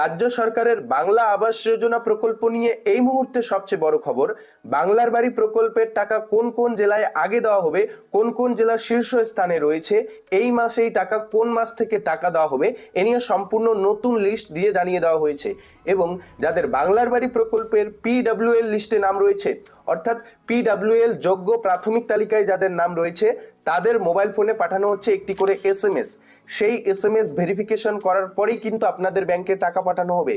রাজ্য সরকারের বাংলা আবাস যোজনা প্রকল্প নিয়ে এই মুহূর্তে সবচেয়ে বড় খবর, বাংলার বাড়ি প্রকল্পের টাকা কোন কোন জেলায় আগে দেওয়া হবে, কোন কোন জেলা শীর্ষ স্থানে রয়েছে, এই মাসে এই টাকা কোন মাস থেকে টাকা দেওয়া হবে, এ নিয়ে সম্পূর্ণ নতুন লিস্ট দিয়ে জানিয়ে দেওয়া হয়েছে। এবং যাদের বাংলার বাড়ি প্রকল্পের পিডব্লিউএল লিস্টে নাম রয়েছে, অর্থাৎ পিডব্লিউএল যোগ্য প্রাথমিক তালিকায় যাদের নাম রয়েছে, তাদের মোবাইল ফোনে পাঠানো হচ্ছে একটি করে এসএমএস সেই এসএমএস ভেরিফিকেশন করার পরেই কিন্তু আপনাদের ব্যাংকে টাকা পাঠানো হবে।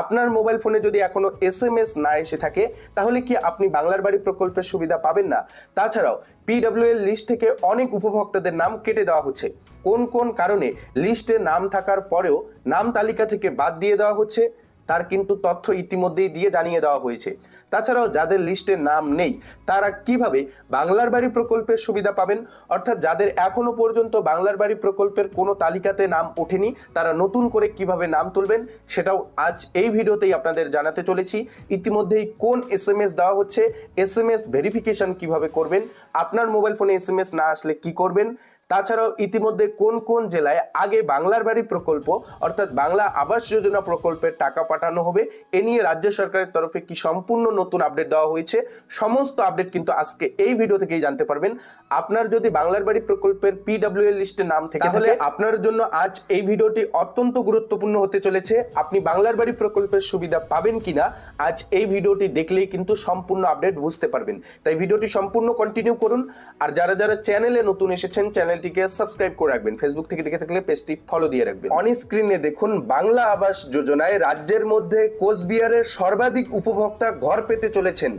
আপনার মোবাইল ফোনে যদি এখনও এস না এসে থাকে, তাহলে কি আপনি বাংলার বাড়ি প্রকল্পের সুবিধা পাবেন না? তাছাড়াও পিডব্লিউএল লিস্ট থেকে অনেক উপভোক্তাদের নাম কেটে দেওয়া হচ্ছে। কোন কোন কারণে লিস্টে নাম থাকার পরেও নাম তালিকা থেকে বাদ দিয়ে দেওয়া হচ্ছে? তার কিন্তু তথ্য ইতিমধ্যেই দিয়ে জানিয়ে দেওয়া হয়েছে। তাছাড়াও যাদের লিস্টে নাম নেই, তারা কীভাবে বাংলার বাড়ি প্রকল্পের সুবিধা পাবেন? অর্থাৎ যাদের এখনও পর্যন্ত বাংলার বাড়ি প্রকল্পের কোনো তালিকাতে নাম ওঠেনি, তারা নতুন করে কীভাবে নাম তুলবেন? সেটাও আজ এই ভিডিওতেই আপনাদের জানাতে চলেছি। ইতিমধ্যেই কোন এস এম এস দেওয়া হচ্ছে? এস এম এস ভেরিফিকেশন কীভাবে করবেন? আপনার মোবাইল ফোনে এস এম এস না আসলে কি করবেন? তাছাড়াও ইতিমধ্যে কোন কোন জেলায় আগে বাংলার বাড়ি প্রকল্প, অর্থাৎ বাংলা আবাস যোজনা প্রকল্পের টাকা পাঠানো হবে, এ নিয়ে রাজ্য সরকারের তরফে কি সম্পূর্ণ নতুন আপডেট দেওয়া হয়েছে? সমস্ত আপডেট কিন্তু আজকে এই ভিডিও থেকেই জানতে পারবেন। আপনার যদি বাংলার বাড়ি প্রকল্পের পিডব্লিউএল লিস্টে নাম থেকে তাহলে আপনার জন্য আজ এই ভিডিওটি অত্যন্ত গুরুত্বপূর্ণ হতে চলেছে। আপনি বাংলার বাড়ি প্রকল্পের সুবিধা পাবেন কিনা, আজ এই ভিডিওটি দেখলেই কিন্তু সম্পূর্ণ আপডেট বুঝতে পারবেন। তাই ভিডিওটি সম্পূর্ণ কন্টিনিউ করুন। আর যারা যারা চ্যানেলে নতুন এসেছেন চ্যানেলটিকে সাবস্ক্রাইব করে রাখবেন। ফেসবুক থেকে দেখে থাকলে পেজটি ফলো দিয়ে রাখবেন। অন স্ক্রিনে দেখুন বাংলা আবাস যোজনায় রাজ্যের মধ্যে কোচবিহারের সর্বাধিক উপভোক্তা ঘর পেতে চলেছেন।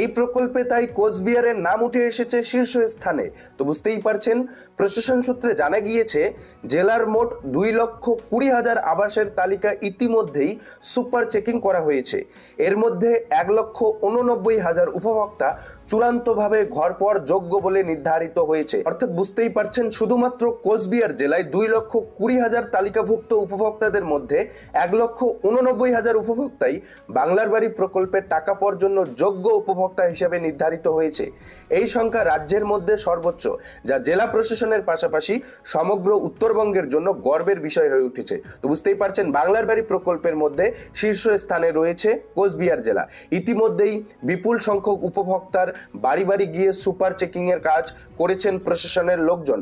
এই প্রকল্পে তাই কোচবিহারের নাম উঠে এসেছে শীর্ষ স্থানে তো বুঝতেই পারছেন, প্রশাসন সূত্রে জানা গিয়েছে, জেলার মোট দুই লক্ষ কুড়ি হাজার আবাসের তালিকা ইতিমধ্যেই সুপার চেকিং করা হয়েছে। এর মধ্যে এক লক্ষ উননব্বই হাজার উপভোক্তা চূড়ান্তভাবে ঘর পর যোগ্য বলে নির্ধারিত হয়েছে। অর্থাৎ বুঝতেই পারছেন, শুধুমাত্র কোচবিহার জেলায় দুই লক্ষ কুড়ি হাজার তালিকাভুক্ত উপভোক্তাদের মধ্যে এক লক্ষ উননব্বই হাজার উপভোক্তাই বাংলার বাড়ি প্রকল্পের টাকা পর জন্য যোগ্য উপভোক্তা হিসেবে নির্ধারিত হয়েছে। এই সংখ্যা রাজ্যের মধ্যে সর্বোচ্চ, যা জেলা প্রশাসনের পাশাপাশি সমগ্র উত্তরবঙ্গের জন্য গর্বের বিষয় হয়ে উঠেছে। তো বুঝতেই পারছেন, বাংলার বাড়ি প্রকল্পের মধ্যে শীর্ষ স্থানে রয়েছে কোচবিহার জেলা। ইতিমধ্যেই বিপুল সংখ্যক উপভোক্তার বাড়ি বাড়ি গিয়ে সুপার চেকিং এর কাজ করেছেন প্রশাসনের লোকজন।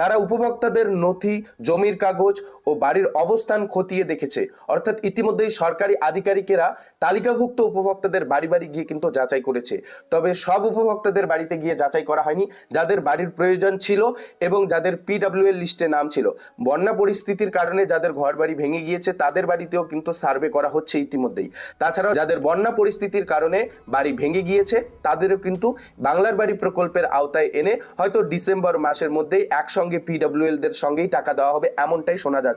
তারা উপভোক্তাদের নথি, জমির কাগজ ও বাড়ির অবস্থান খতিয়ে দেখেছে। অর্থাৎ ইতিমধ্যেই সরকারি আধিকারিকেরা তালিকাভুক্ত উপভোক্তাদের বাড়ি বাড়ি গিয়ে কিন্তু যাচাই করেছে। তবে সব উপভোক্তাদের বাড়িতে গিয়ে যাচাই করা হয়নি। যাদের বাড়ির প্রয়োজন ছিল এবং যাদের পিডাব্লিউ এর লিস্টে নাম ছিল। বন্যা পরিস্থিতির কারণে যাদের ঘর বাড়ি ভেঙে গিয়েছে, তাদের বাড়িতেও কিন্তু সার্ভে করা হচ্ছে ইতিমধ্যেই। তাছাড়াও যাদের বন্যা পরিস্থিতির কারণে বাড়ি ভেঙে গিয়েছে, তাদেরও কিন্তু বাংলার বাড়ি প্রকল্পের আওতায় এনে হয়তো ডিসেম্বর মাসের মধ্যেই একসঙ্গে পিডব্লিউএল দের সঙ্গেই টাকা দেওয়া হবে, এমনটাই শোনা যাচ্ছে।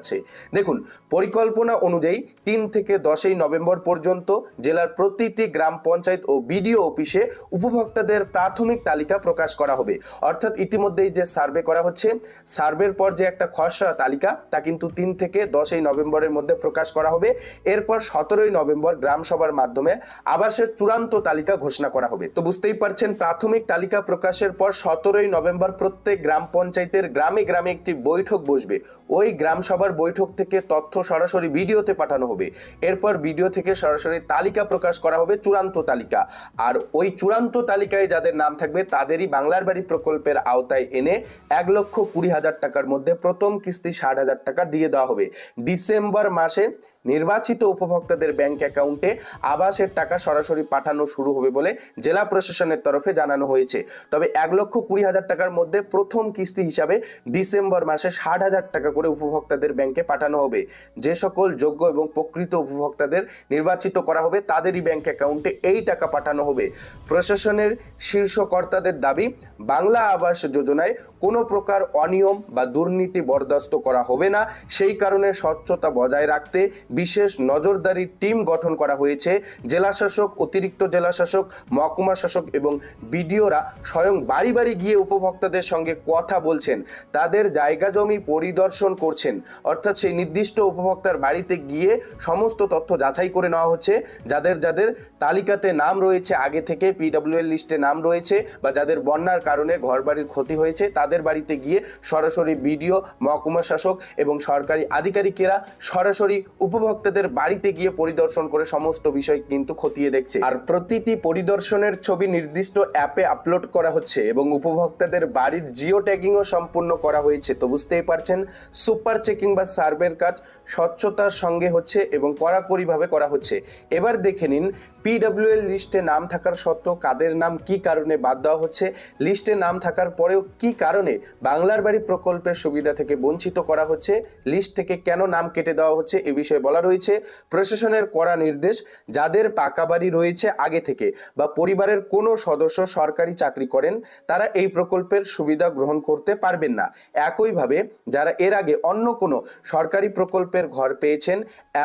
দেখুন, পরিকল্পনা অনুযায়ী তিন থেকে দশই নভেম্বর পর্যন্ত জেলার প্রতিটি গ্রাম পঞ্চায়েত ও বিডিও অফিসে উপভোক্তাদের প্রাথমিক তালিকা প্রকাশ করা হবে। অর্থাৎ ইতিমধ্যেই যে সার্ভে করা হচ্ছে, সার্ভের পর যে একটা খসড়া তালিকা, তা কিন্তু তিন থেকে দশই নভেম্বরের মধ্যে প্রকাশ করা হবে। এরপর সতেরোই নভেম্বর গ্রাম সভার মাধ্যমে আবাসের চূড়ান্ত তালিকা ঘোষণা করা হবে। তো বুঝতেই পারছেন, প্রাথমিক তালিকা প্রকাশের পর সতেরোই নভেম্বর প্রত্যেক গ্রাম পঞ্চায়েতের গ্রামে গ্রামে একটি বৈঠক বসবে। ওই গ্রাম সভার বৈঠক থেকে তথ্য সরাসরি ভিডিওতে পাঠানো হবে। এরপর ভিডিও থেকে সরাসরি তালিকা প্রকাশ করা হবে, চূড়ান্ত তালিকা। আর ওই চূড়ান্ত তালিকায় যাদের নাম থাকবে, তাদেরই বাংলার বাড়ি প্রকল্পের আওতায় এনে এক লক্ষ কুড়ি হাজার টাকার মধ্যে প্রথম কিস্তি ষাট হাজার টাকা দিয়ে দেওয়া হবে। ডিসেম্বর মাসে নির্বাচিত উপভোক্তাদের ব্যাংক অ্যাকাউন্টে আবাসের টাকা সরাসরি পাঠানো শুরু হবে বলে জেলা প্রশাসনের তরফে জানানো হয়েছে। তবে এক লক্ষ কুড়ি হাজার টাকার মধ্যে প্রথম কিস্তি হিসাবে ডিসেম্বর মাসে ষাট হাজার টাকা করে উপভোক্তাদের ব্যাংকে পাঠানো হবে। যে সকল যোগ্য এবং প্রকৃত উপভোক্তাদের নির্বাচিত করা হবে, তাদেরই ব্যাংক অ্যাকাউন্টে এই টাকা পাঠানো হবে। প্রশাসনের শীর্ষকর্তাদের দাবি, বাংলা আবাস যোজনায় কোনো প্রকার অনিয়ম বা দুর্নীতি বরদাস্ত করা হবে না। সেই কারণে স্বচ্ছতা বজায় রাখতে বিশেষ নজরদারি টিম গঠন করা হয়েছে। জেলা শাসক অতিরিক্ত জেলা শাসক মহকুমা শাসক এবং বিডিওরা স্বয়ং বাড়ি বাড়ি গিয়ে উপভোক্তাদের সঙ্গে কথা বলছেন। তাদের জায়গা জমি পরিদর্শন করছেন। অর্থাৎ সেই নির্দিষ্ট উপভোক্তার বাড়িতে গিয়ে সমস্ত তথ্য যাচাই করে নেওয়া হচ্ছে। যাদের যাদের তালিকাতে নাম রয়েছে, আগে থেকে পিডব্লিউএল লিস্টে নাম রয়েছে বা যাদের বন্যার কারণে ঘরবাড়ির ক্ষতি হয়েছে, তাদের বাড়িতে গিয়ে সরাসরি বিডিও, মহকুমা শাসক এবং সরকারি আধিকারিকেরা সরাসরি উপভোক্তা উপভোক্তাদের বাড়িতে গিয়ে পরিদর্শন করে সমস্ত বিষয় কিন্তু খতিয়ে দেখছে। আর প্রতিটি পরিদর্শনের ছবি নির্দিষ্ট অ্যাপে আপলোড করা হচ্ছে এবং উপভোক্তাদের বাড়ির জিও ট্যাগিংও সম্পূর্ণ করা হয়েছে। তো বুঝতেই পারছেন, সুপার চেকিং বা সার্ভের কাজ স্বচ্ছতার সঙ্গে হচ্ছে এবং কড়াকড়িভাবে করা হচ্ছে। এবার দেখে নিন পিডব্লিউএল লিস্টে নাম থাকার সত্ত্বেও কাদের নাম কি কারণে বাদ দেওয়া হচ্ছে, লিস্টে নাম থাকার পরেও কি কারণে বাংলার বাড়ি প্রকল্পের সুবিধা থেকে বঞ্চিত করা হচ্ছে, লিস্ট থেকে কেন নাম কেটে দেওয়া হচ্ছে এ বিষয়ে বলা রয়েছে, প্রশাসনের কড়া নির্দেশ, যাদের পাকা বাড়ি রয়েছে আগে থেকে বা পরিবারের কোনো সদস্য সরকারি চাকরি করেন, তারা এই প্রকল্পের সুবিধা গ্রহণ করতে পারবেন না। একইভাবে যারা এর আগে অন্য কোনো সরকারি প্রকল্পের ঘর পেয়েছেন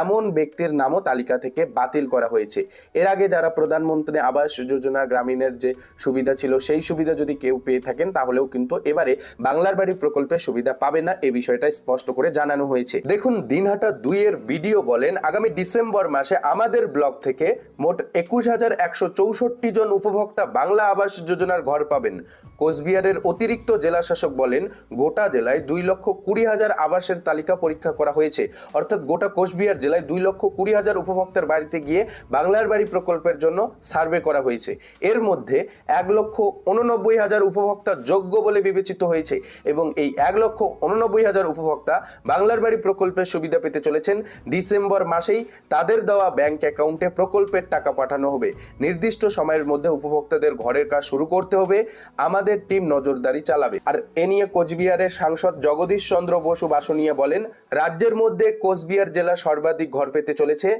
এমন ব্যক্তির নামও তালিকা থেকে বাতিল করা হয়েছে। এর আগে যারা প্রধানমন্ত্রী আবাস যোজনা গ্রামীণের যে সুবিধা ছিল, সেই সুবিধা যদি কেউ পেয়ে থাকেন, তাহলেও কিন্তু এবারে বাংলার বাড়ি প্রকল্পের সুবিধা পাবে না এই বিষয়টা স্পষ্ট করে জানানো হয়েছে। দেখুন, দিনহাটা দুইয়ের ভিডিও বলেন, আগামী ডিসেম্বর মাসে আমাদের ব্লক থেকে মোট একুশ হাজার একশো চৌষট্টি জন উপভোক্তা বাংলা আবাস যোজনার ঘর পাবেন। কোচবিহারের অতিরিক্ত জেলা শাসক বলেন, গোটা জেলায় দুই লক্ষ কুড়ি হাজার আবাসের তালিকা পরীক্ষা করা হয়েছে। অর্থাৎ গোটা কোচবিহার জেলায় দুই লক্ষ কুড়ি হাজার উপভোক্তার বাড়িতে গিয়ে বাংলার বাড়ি প্রকল্পের জন্য সার্ভে করা হয়েছে। এর মধ্যে এক লক্ষ উননব্বই হাজার উপভোক্তা যোগ্য বলে বিবেচিত হয়েছে এবং এই এক লক্ষ উননব্বই হাজার উপভোক্তা বাংলার বাড়ি প্রকল্পের সুবিধা পেতে চলেছেন। ডিসেম্বর মাসেই তাদের দেওয়া ব্যাংক অ্যাকাউন্টে প্রকল্পের টাকা পাঠানো হবে। নির্দিষ্ট সময়ের মধ্যে উপভোক্তাদের ঘরের কাজ শুরু করতে হবে। আমাদের টিম নজরদারি চালাবে। আর এ নিয়ে কোচবিহারের সাংসদ জগদীশ চন্দ্র বসু বাসনিয়া বলেন, রাজ্যের মধ্যে কোচবিহার জেলা সর্বাধিক ঘর পেতে চলেছে।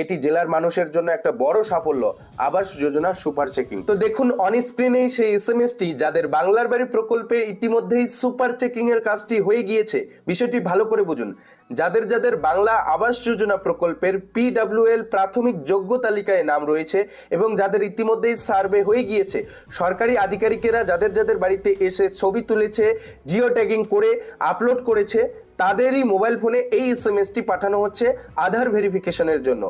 এটি জেলার মানুষের জন্য একটা বড় সাফল্য। Awas Yojana super checking. তো দেখুন অন স্ক্রিনেই সেই এস এম এসটি যাদের বাংলার বাড়ি প্রকল্পে ইতিমধ্যেই সুপার চেকিং এর কাজটি হয়ে গিয়েছে, বিষয়টি ভালো করে বুঝুন। যাদের যাদের বাংলা আবাস যোজনা প্রকল্পের পিডব্লিউএল প্রাথমিক যোগ্য তালিকায় নাম রয়েছে এবং যাদের ইতিমধ্যেই সার্ভে হয়ে গিয়েছে, সরকারি আধিকারিকেরা যাদের যাদের বাড়িতে এসে ছবি তুলেছে জিও ট্যাগিং করে, আপলোড করেছে তাদেরই মোবাইল ফোনে এই এস এম এসটি পাঠানো হচ্ছে আধার ভেরিফিকেশনের জন্য।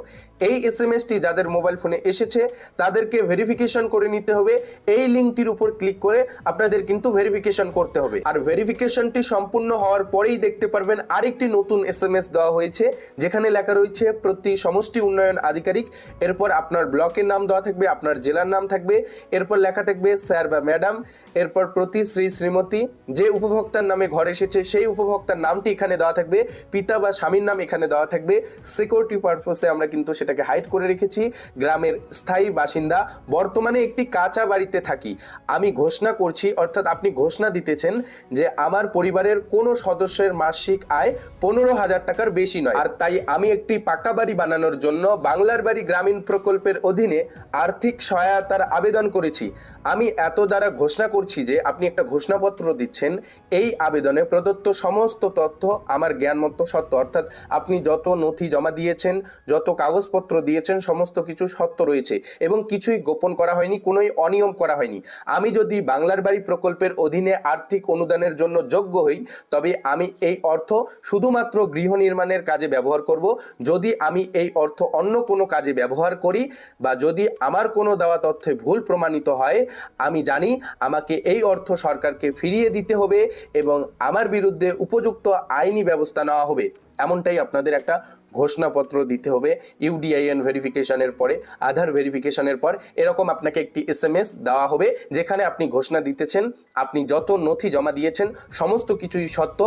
এই এস এম এসটি যাদের মোবাইল ফোনে এসেছে, তাদেরকে ভেরিফিকেশন করে নিতে হবে। এই লিঙ্কটির উপর ক্লিক করে আপনাদের কিন্তু ভেরিফিকেশন করতে হবে। আর ভেরিফিকেশনটি সম্পূর্ণ হওয়ার পরেই দেখতে পারবেন আরেকটি নতুন এস এম এস দেওয়া হয়েছে, যেখানে লেখা রয়েছে, প্রতি সমষ্টি উন্নয়ন আধিকারিক। এরপর আপনার ব্লকের নাম দেওয়া থাকবে, আপনার জেলার নাম থাকবে, এরপর লেখা থাকবে, স্যার বা ম্যাডাম। এরপর প্রতি শ্রী শ্রীমতী, যে উপভোক্তার নামে ঘর এসেছে, সেই উপভোক্তার নামটি এখানে দেওয়া থাকবে, পিতা বা স্বামীর নাম এখানে দেওয়া থাকবে। সিকিউরিটি পারপোসে আমরা কিন্তু সেটাকে হাইড করে রেখেছি। গ্রামের স্থায়ী বাসিন্দা, বর্তমানে একটি কাঁচা বাড়িতে থাকি। আমি ঘোষণা করছি, অর্থাৎ আপনি ঘোষণা দিতেছেন যে আমার পরিবারের কোনো সদস্যের মাসিক আয় পনেরো হাজার টাকার বেশি নয়। আর তাই আমি একটি পাকা বাড়ি বানানোর জন্য বাংলার বাড়ি গ্রামীণ প্রকল্পের অধীনে আর্থিক সহায়তার আবেদন করেছি। আমি এত দ্বারা ঘোষণা করছি যে আপনি একটা ঘোষণাপত্র দিচ্ছেন। এই আবেদনে প্রদত্ত সমস্ত তথ্য আমার জ্ঞানমত্ত সত্য অর্থাৎ আপনি যত নথি জমা দিয়েছেন, যত কাগজপত্র দিয়েছেন, সমস্ত কিছু সত্য রয়েছে এবং কিছুই গোপন করা হয়নি, কোনোই অনিয়ম করা হয়নি। আমি যদি বাংলার বাড়ি প্রকল্পের অধীনে আর্থিক অনুদানের জন্য যোগ্য হই, তবে আমি এই অর্থ শুধুমাত্র গৃহ নির্মাণের কাজে ব্যবহার করব। যদি আমি এই অর্থ অন্য কোনো কাজে ব্যবহার করি বা যদি আমার কোনো দেওয়া তথ্যে ভুল প্রমাণিত হয়, আমি জানি আমাকে এই অর্থ সরকারকে ফিরিয়ে দিতে হবে এবং আমার বিরুদ্ধে উপযুক্ত আইনি ব্যবস্থা নেওয়া হবে। এমনটাই আপনাদের একটা ঘোষণাপত্র দিতে হবে ইউডিআইএন ভেরিফিকেশনের পরে, আধার ভেরিফিকেশনের পর এরকম আপনাকে একটি এস এম এস দেওয়া হবে যেখানে আপনি ঘোষণা দিতেছেন, আপনি যত নথি জমা দিয়েছেন সমস্ত কিছুই সত্য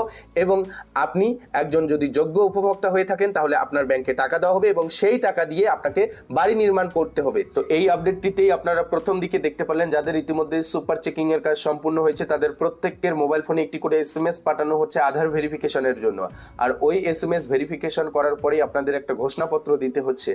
এবং আপনি একজন যদি যোগ্য উপভোক্তা হয়ে থাকেন তাহলে আপনার ব্যাংকে টাকা দেওয়া হবে এবং সেই টাকা দিয়ে আপনাকে বাড়ি নির্মাণ করতে হবে। তো এই আপডেটটিতেই আপনারা প্রথম দিকে দেখতে পারলেন, যাদের ইতিমধ্যে সুপার চেকিং এর কাজ সম্পূর্ণ হয়েছে, তাদের প্রত্যেকের মোবাইল ফোনে একটি করে এস এম এস পাঠানো হচ্ছে আধার ভেরিফিকেশনের জন্য। আর ওই এস এম এস ভেরিফিকেশন করার পরেই আপনাদের একটা ঘোষণাপত্র দিতে হচ্ছে।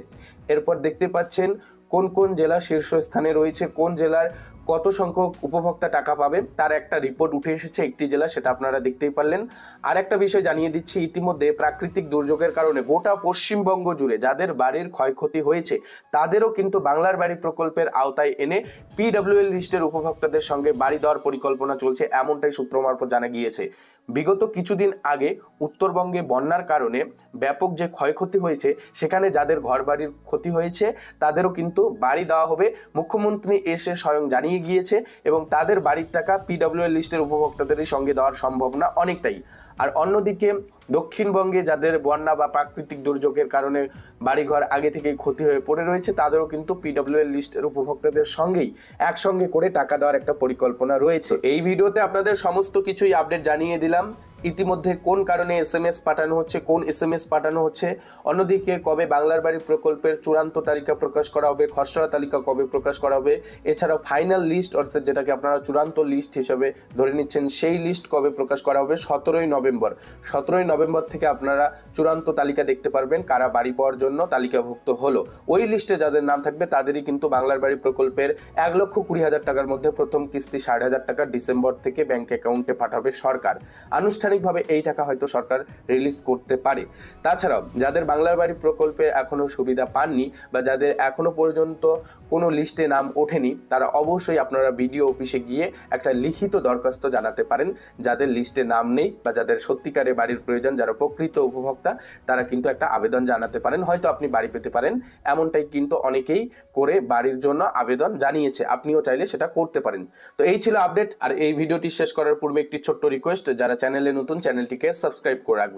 এরপর দেখতে পাচ্ছেন, কোন কোন জেলা শীর্ষস্থানে রয়েছে, কোন জেলার কত সংখ্যক উপভোক্তা টাকা পাবেন, তার একটা রিপোর্ট উঠে এসেছে একটি জেলা, সেটা আপনারা দেখতেই পারলেন। আর একটা বিষয় জানিয়ে দিচ্ছি, ইতিমধ্যে প্রাকৃতিক দুর্যোগের কারণে গোটা পশ্চিমবঙ্গ জুড়ে যাদের বাড়ির ক্ষয়ক্ষতি হয়েছে, তাদেরও কিন্তু বাংলার বাড়ি প্রকল্পের আওতায় এনে পিডব্লিউএল লিস্টের উপভোক্তাদের সঙ্গে বাড়ি দেওয়ার পরিকল্পনা চলছে, এমনটাই সূত্র মারফত জানা গিয়েছে। বিগত কিছুদিন আগে উত্তরবঙ্গে বন্যার কারণে ব্যাপক যে ক্ষয়ক্ষতি হয়েছে, সেখানে যাদের ঘরবাড়ির ক্ষতি হয়েছে, তাদেরও কিন্তু বাড়ি দেওয়া হবে। মুখ্যমন্ত্রী এসে স্বয়ং জানিয়ে গিয়েছে এবং তাদের বাড়ির টাকা পিডব্লিউএল লিস্টের উপভোক্তাদের সঙ্গে দেওয়ার সম্ভাবনা অনেকটাই। আর অন্যদিকে দক্ষিণবঙ্গে যাদের বন্যা বা প্রাকৃতিক দুর্যোগের কারণে বাড়িঘর আগে থেকেই ক্ষতি হয়ে পড়ে রয়েছে, তাদেরও কিন্তু পিডব্লিউ এর লিস্টের উপভোক্তাদের সঙ্গেই একসঙ্গে করে টাকা দেওয়ার একটা পরিকল্পনা রয়েছে। এই ভিডিওতে আপনাদের সমস্ত কিছুই আপডেট জানিয়ে দিলাম। ইতিমধ্যে কোন কারণে এস এম এস পাঠানো হচ্ছে, কোন এস এম এস পাঠানো হচ্ছে, অন্যদিকে কবে বাংলার বাড়ি প্রকল্পের চূড়ান্ত তালিকা প্রকাশ করা হবে, খসড়া তালিকা কবে প্রকাশ করা হবে, এছাড়াও ফাইনাল লিস্ট অর্থাৎ যেটাকে আপনারা চূড়ান্ত লিস্ট হিসেবে ধরে নিচ্ছেন, সেই লিস্ট কবে প্রকাশ করা হবে, সতেরোই নভেম্বর। সতেরোই নভেম্বর থেকে আপনারা চূড়ান্ত তালিকা দেখতে পারবেন কারা বাড়ি পাওয়ার জন্য তালিকাভুক্ত হলো। ওই লিস্টে যাদের নাম থাকবে, তাদেরই কিন্তু বাংলার বাড়ি প্রকল্পের এক লক্ষ কুড়ি হাজার টাকার মধ্যে প্রথম কিস্তি ষাট হাজার টাকা ডিসেম্বর থেকে ব্যাংক অ্যাকাউন্টে পাঠাবে সরকার। আনুষ্ঠানিকভাবে এই টাকা হয়তো সরকার রিলিজ করতে পারে। তাছাড়াও, যাদের বাংলার বাড়ি প্রকল্পে এখনও সুবিধা পাননি বা যাদের এখনও পর্যন্ত কোনো লিস্টে নাম ওঠেনি, তারা অবশ্যই আপনারা বিডিও অফিসে গিয়ে একটা লিখিত দরখাস্ত জানাতে পারেন। যাদের লিস্টে নাম নেই বা যাদের সত্যিকারে বাড়ির প্রয়োজন, যারা প্রকৃত উপভোক্তা, তারা কিন্তু একটা আবেদন জানাতে পারেন। হয়তো আপনি বাড়ি পেতে পারেন, এমনটাই কিন্তু অনেকেই করে বাড়ির জন্য আবেদন জানিয়েছে। আপনিও চাইলে সেটা করতে পারেন। তো এই ছিল আপডেট আর এই ভিডিওটি শেষ করার পূর্বে একটি ছোট্ট রিকোয়েস্ট যারা চ্যানেলে নতুন চ্যানেলটিকে সাবস্ক্রাইব করে রাখবেন।